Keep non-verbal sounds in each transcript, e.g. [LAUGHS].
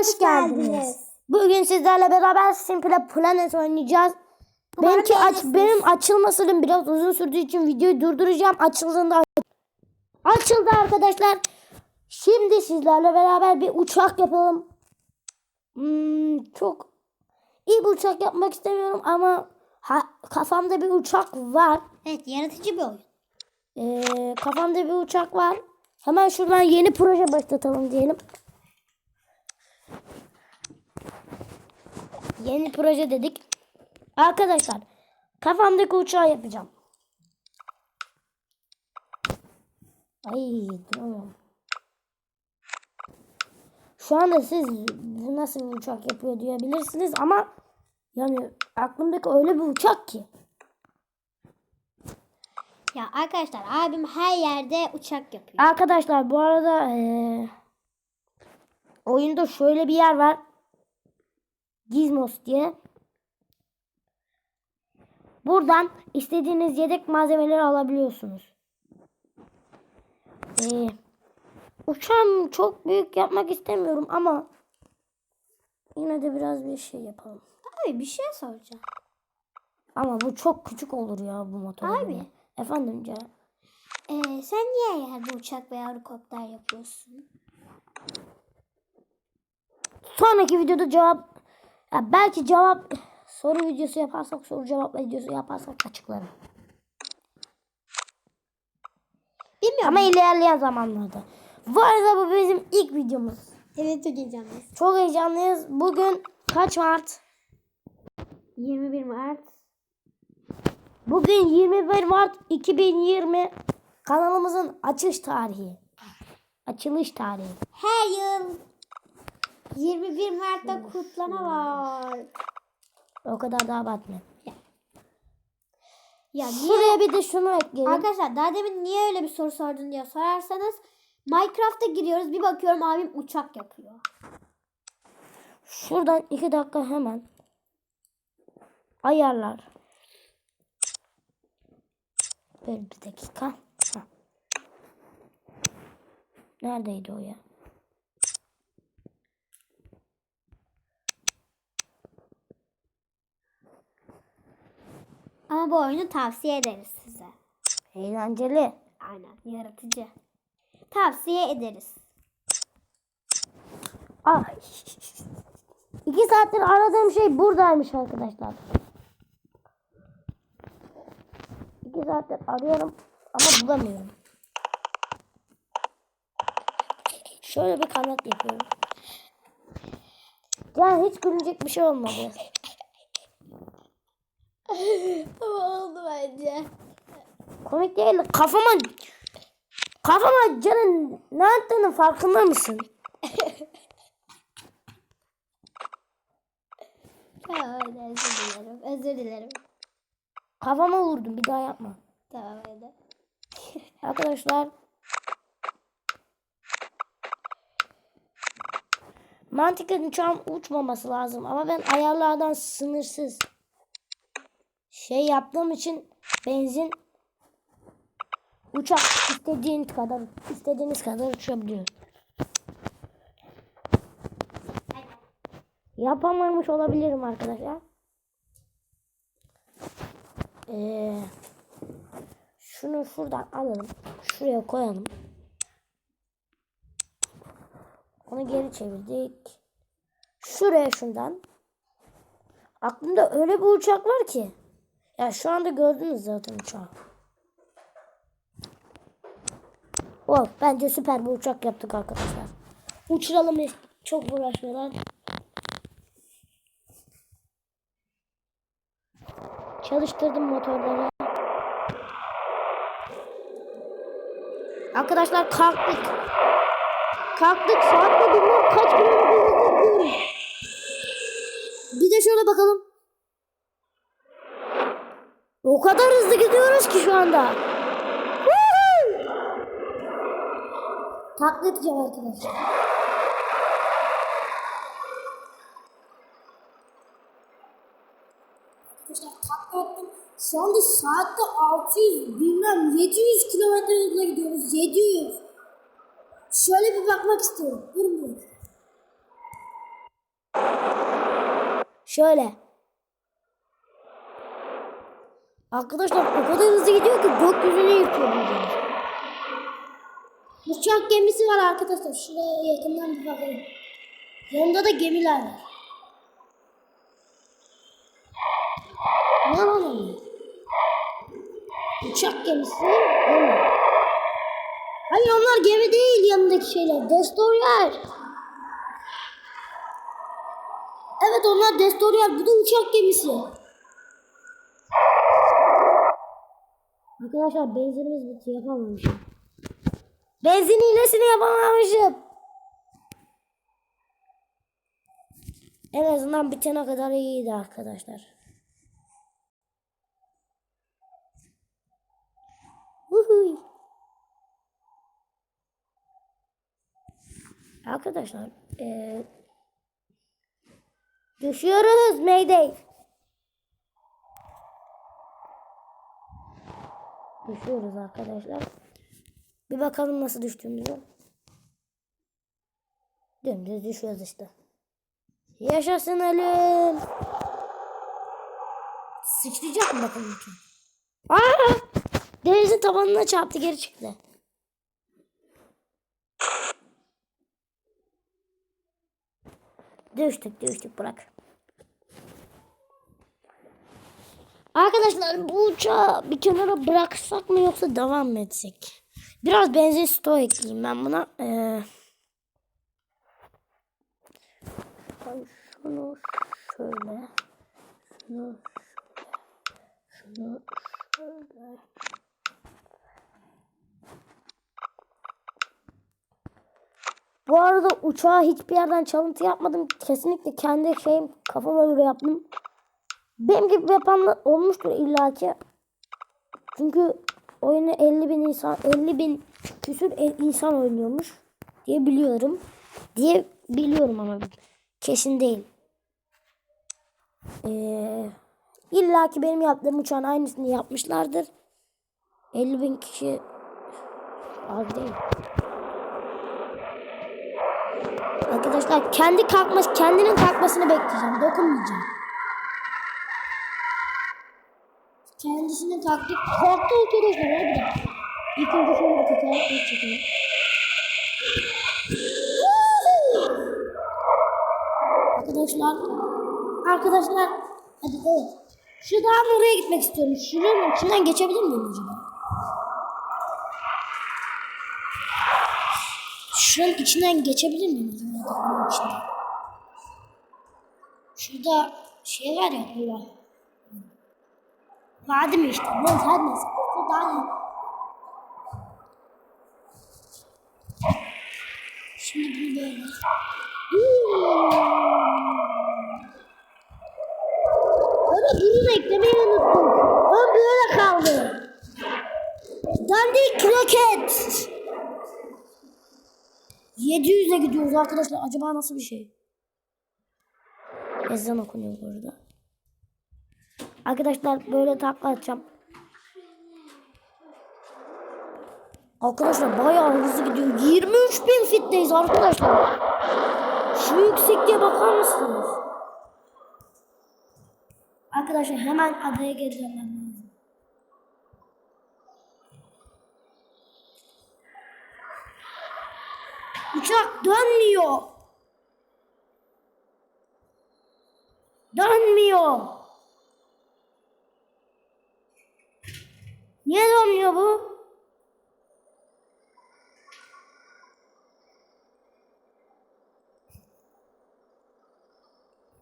Hoş geldiniz. Bugün sizlerle beraber Simple Planet oynayacağız. Benimki aç, benim açılma sürem biraz uzun sürdüğü için videoyu durduracağım. Açıldığında aç- açıldı arkadaşlar. Şimdi sizlerle beraber bir uçak yapalım. Hmm, çok iyi bir uçak yapmak istemiyorum ama ha- kafamda bir uçak var. Evet yaratıcı bir oyun. Ee, kafamda bir uçak var. Hemen şuradan yeni proje başlatalım diyelim. Yeni proje dedik. Arkadaşlar kafamdaki uçağı yapacağım. Ay duramıyorum. Şu anda siz bu nasıl bir uçak yapıyor diyebilirsiniz ama yani aklımdaki öyle bir uçak ki. Ya arkadaşlar abim her yerde uçak yapıyor. Arkadaşlar bu arada eee, oyunda şöyle bir yer var. Gizmos diye. Buradan istediğiniz yedek malzemeleri alabiliyorsunuz. Eee uçağım çok büyük yapmak istemiyorum ama yine de biraz bir şey yapalım. Abi bir şey soracağım. Ama bu çok küçük olur ya bu motor. Abi. Efendim Ceren. Ee, sen niye yerde uçak veya helikopter yapıyorsun? Sonraki videoda cevap ya belki cevap soru videosu yaparsak soru cevap videosu yaparsak açıklarım. Bilmiyorum. Ama ilerleyen zamanlarda. Bu arada bu bizim ilk videomuz. Evet çok heyecanlıyız. Çok heyecanlıyız. Bugün kaç Mart? 21 Mart. Bugün 21 Mart 2020 kanalımızın açış tarihi. Açılış tarihi. Her yıl 21 Mart'ta kutlama var. O kadar da abartmayın. Ya niye? Şuraya bir de şunu ekleyelim. Arkadaşlar daha demin niye öyle bir soru sordun diye sorarsanız Minecraft'a giriyoruz bir bakıyorum abim uçak yapıyor. Şuradan iki dakika hemen ayarlar. Bir, bir dakika. Ha. Neredeydi o ya? Ama bu oyunu tavsiye ederiz size. Eğlenceli. Aynen yaratıcı. Tavsiye ederiz. Ay. İki saattir aradığım şey buradaymış arkadaşlar. İki saattir arıyorum ama bulamıyorum. Şöyle bir kanat yapıyorum. Yani hiç gülünecek bir şey olmadı. [LAUGHS] Ama oldu bence. Komik değil. Kafama kafama canın ne yaptığının farkında mısın? [LAUGHS] Tamam özür dilerim. Özür dilerim. Kafama vurdum. Bir daha yapma. Tamam hadi. [LAUGHS] Arkadaşlar mantıken uçağın uçmaması lazım ama ben ayarlardan sınırsız şey yaptığım için benzin uçak istediğin kadar istediğiniz kadar uçabiliyor. Yapamamış olabilirim arkadaşlar. Ee, şunu şuradan alalım. Şuraya koyalım. Onu geri çevirdik. Şuraya şundan. Aklımda öyle bir uçak var ki. Ya şu anda gördünüz zaten uçağı. Oh, bence süper bir uçak yaptık arkadaşlar. Uçuralım. Çok uğraşmadan. Çalıştırdım motorları. Arkadaşlar kalktık. Kalktık saatte bilmem kaç kilometre. Bir de şöyle bakalım. O kadar hızlı gidiyoruz ki şu anda. Takla edeceğim arkadaşlar. Arkadaşlar takla ettim. Şu anda saatte 600 bilmem 700 kilometre hızla gidiyoruz. 700. Şöyle bir bakmak istiyorum. Durun. Şöyle. Arkadaşlar o kadar hızlı gidiyor ki gökyüzünü yıkıyor bu gemi. Uçak gemisi var arkadaşlar. Şuraya yakından bir bakalım. Yanında da gemiler var. Ne lan onlar? Uçak gemisi gemi. Hayır onlar gemi değil yanındaki şeyler. Destroyer. Evet onlar destroyer. Bu da uçak gemisi. Arkadaşlar benzinimiz bitti yapamamışım. Benzin hilesini yapamamışım. En azından bitene kadar iyiydi arkadaşlar. Uhuy. Arkadaşlar eee düşüyoruz Mayday. Düşüyoruz arkadaşlar. Bir bakalım nasıl düştüğümüzü. Dümdüz düşüyoruz işte. Yaşasın ölüm. Sıçrayacak mı bakalım ki? Aa! Denizin tabanına çarptı geri çıktı. Düştük düştük bırak. Arkadaşlar bu uçağı bir kenara bıraksak mı yoksa devam mı etsek? Biraz benzin stoğu ekleyeyim ben buna. Ee, şunu şöyle. Şunu şöyle. Şunu şöyle. Bu arada uçağa hiçbir yerden çalıntı yapmadım. Kesinlikle kendi şeyim kafama göre yaptım. Benim gibi yapanlar olmuştur illaki. Çünkü oyunu 50 bin insan 50 bin küsür el- insan oynuyormuş diye biliyorum. Diye biliyorum ama kesin değil. Ee, İlla ki benim yaptığım uçağın aynısını yapmışlardır. 50 bin kişi az değil. Arkadaşlar kendi kalkması, kendinin kalkmasını bekleyeceğim. Dokunmayacağım. Kendisini taktik korktu arkadaşlar harbiden. İlk önce şöyle bir tekerlekle çekelim. Arkadaşlar Arkadaşlar hadi evet. Şuradan oraya gitmek istiyorum. Şuranın içinden geçebilir miyim acaba? Şuranın içinden geçebilir miyim acaba? Şurada şey var ya Allah. Vadi mi işte? Ne her neyse. Şuradan ya. Şimdi bunu böyle. Öyle bunu da eklemeyi unuttum. O böyle kaldı. Dandik kroket. 700'e gidiyoruz arkadaşlar. Acaba nasıl bir şey? Ezan okunuyor bu arada. Arkadaşlar böyle takla atacağım. Arkadaşlar bayağı hızlı gidiyor. 23 bin fitteyiz arkadaşlar. Şu yüksekliğe bakar mısınız? Arkadaşlar hemen adaya dönmem lazım. Uçak dönmüyor. Dönmüyor. Niye dönmüyor bu?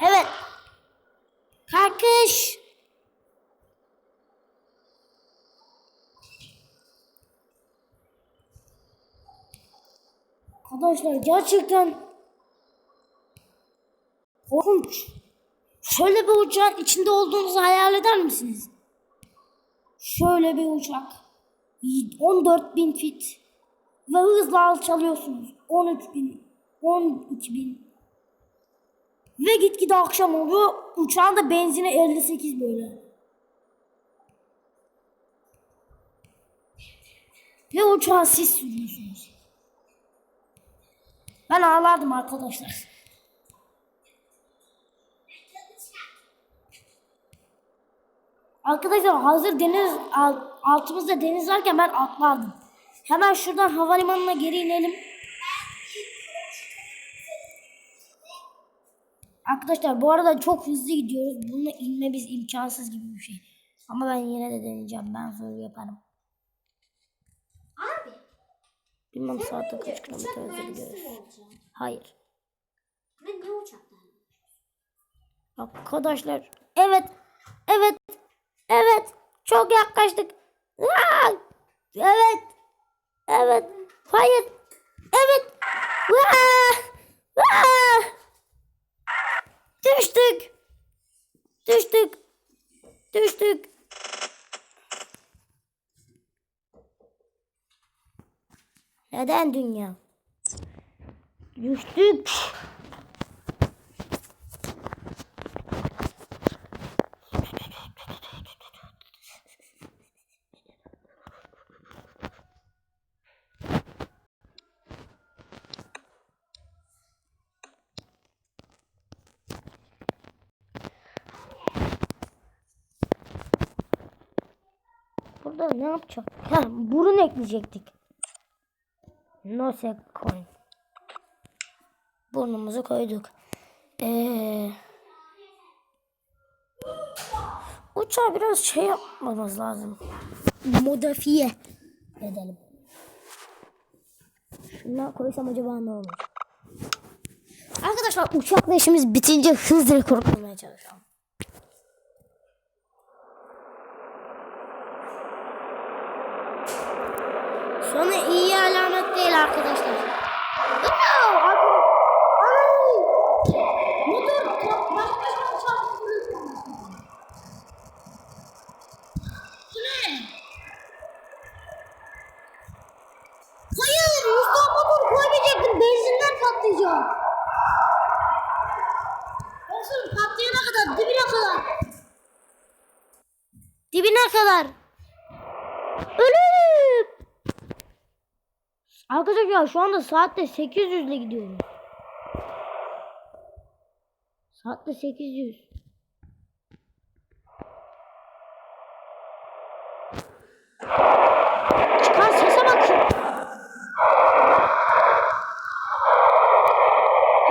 Evet. Kalkış. Arkadaşlar gerçekten korkunç. Şöyle bir uçağın içinde olduğunuzu hayal eder misiniz? Şöyle bir uçak. 14 bin fit. Ve hızla alçalıyorsunuz. 13 bin, 12 bin. Ve gitgide akşam oluyor. Uçağın da benzini 58 böyle. Ve uçağa siz sürüyorsunuz. Ben ağlardım arkadaşlar. Arkadaşlar hazır deniz al- altımızda deniz varken ben atlardım. Hemen şuradan havalimanına geri inelim. Arkadaşlar bu arada çok hızlı gidiyoruz. Bununla inmemiz imkansız gibi bir şey. Ama ben yine de deneyeceğim. Ben zor yaparım. Abi. Bilmem saatte kaç kilometre hızlı gidiyoruz. Hayır. Ben niye uçakla? Arkadaşlar evet evet çok yaklaştık. Evet evet hayır evet düştük düştük düştük. Neden dünya? Düştük. Burada ne yapacak? Ha, burun ekleyecektik. No coin. Burnumuzu koyduk. Ee, uçağı biraz şey yapmamız lazım. Modifiye edelim. Şundan koysam acaba ne olur? Arkadaşlar uçakla işimiz bitince hız rekoru kırmaya çalışalım. Sonu iyi alamet değil arkadaşlar. Ne? Hayır, Mustafa motor koymayacaktım. Benzinden patlayacak. Olsun patlayana kadar, dibine kadar. Dibine kadar. Ölüm. Arkadaşlar şu anda saatte 800 ile gidiyorum. Saatte 800. Çıkan sese bak şu.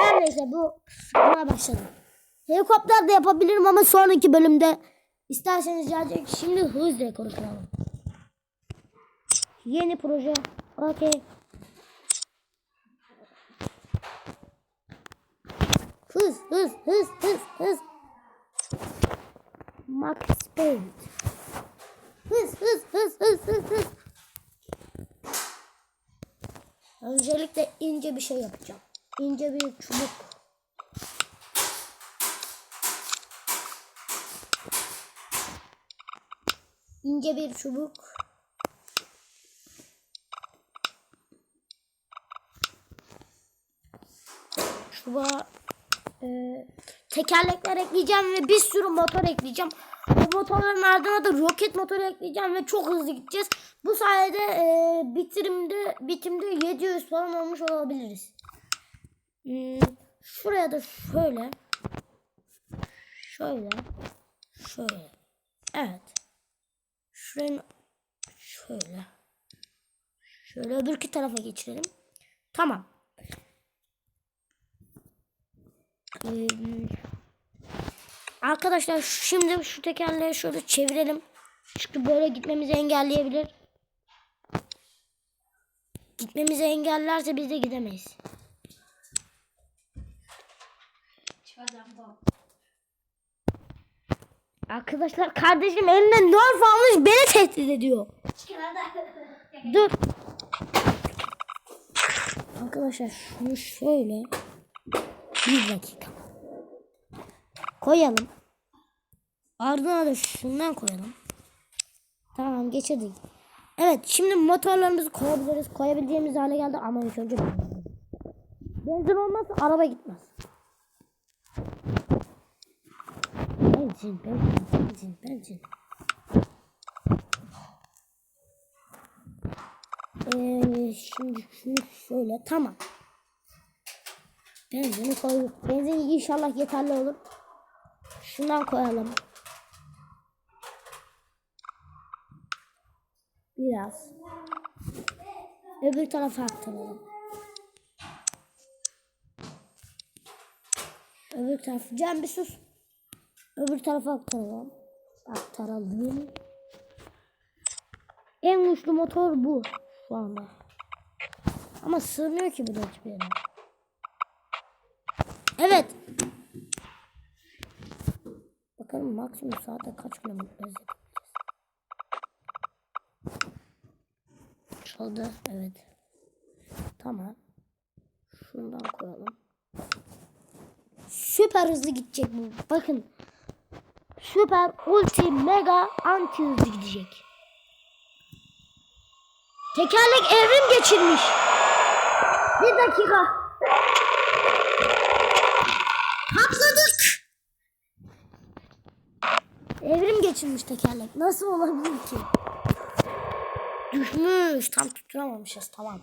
Her neyse bu sıkmaya başladı. Helikopter de yapabilirim ama sonraki bölümde isterseniz gelecek. Şimdi hız rekoru. Yeni proje. Okey. Hız hız hız hız. Max speed. Hız hız hız hız hız hız. Öncelikle ince bir şey yapacağım. İnce bir çubuk. İnce bir çubuk. Çubuğa e, tekerlekler ekleyeceğim ve bir sürü motor ekleyeceğim. Bu motorların ardına da roket motoru ekleyeceğim ve çok hızlı gideceğiz. Bu sayede e, bitirimde bitimde 700 falan olmuş olabiliriz. Hmm, şuraya da şöyle şöyle şöyle evet şurayı şöyle şöyle öbürki tarafa geçirelim. Tamam. Ee, arkadaşlar şimdi şu tekerleği şöyle çevirelim. Çünkü böyle gitmemizi engelleyebilir. Gitmemizi engellerse biz de gidemeyiz. Arkadaşlar kardeşim eline nerf almış beni tehdit ediyor. Dur. Arkadaşlar şunu şöyle bir dakika koyalım. Ardına da şundan koyalım. Tamam geçirdik. Evet şimdi motorlarımızı koyabiliriz. Koyabileceğimiz hale geldi ama ilk önce benzin. Olmazsa araba gitmez. Benzin, benzin, benzin, benzin. Ee, şimdi şunu şöyle tamam. Benzini koyduk. Benzin inşallah yeterli olur. Şundan koyalım. Biraz. Öbür tarafa aktaralım. Öbür taraf. Cem bir sus. Öbür tarafa aktaralım. Aktaralım. En güçlü motor bu şu anda. Ama sığmıyor ki bu da hiçbir yere. Evet. Bakalım maksimum saatte kaç kilometre yapabileceğiz. Çaldı. Evet. Tamam. Şundan koyalım. Süper hızlı gidecek bu. Bakın. Süper, ulti, mega, anti hızlı gidecek. Tekerlek evrim geçirmiş. Bir dakika. Patladık. Evrim geçirmiş tekerlek. Nasıl olabilir ki? Düşmüş. Tam tutturamamışız. Tamam.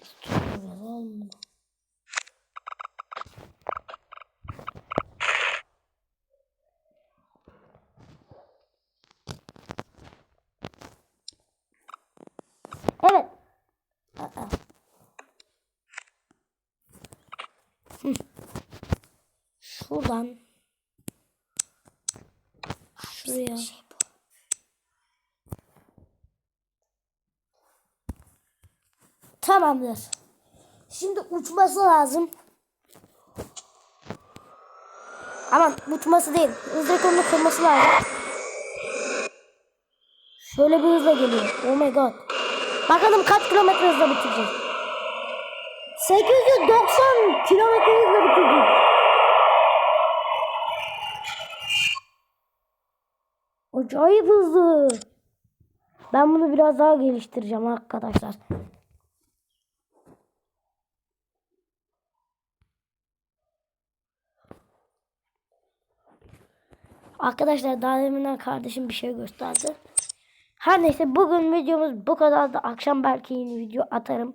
Tutturalım. Evet. Aa. Hı. Şuradan şuraya Tamamdır. Şimdi uçması lazım. Aman uçması değil. Hız rekorunu kırması lazım. Şöyle bir hızla geliyor. Oh my god. Bakalım kaç kilometre hızla bitirecek. 890 kilometre hızla bitirecek. Acayip hızlı. Ben bunu biraz daha geliştireceğim arkadaşlar. Arkadaşlar daha deminden kardeşim bir şey gösterdi. Her neyse bugün videomuz bu kadar da akşam belki yeni video atarım.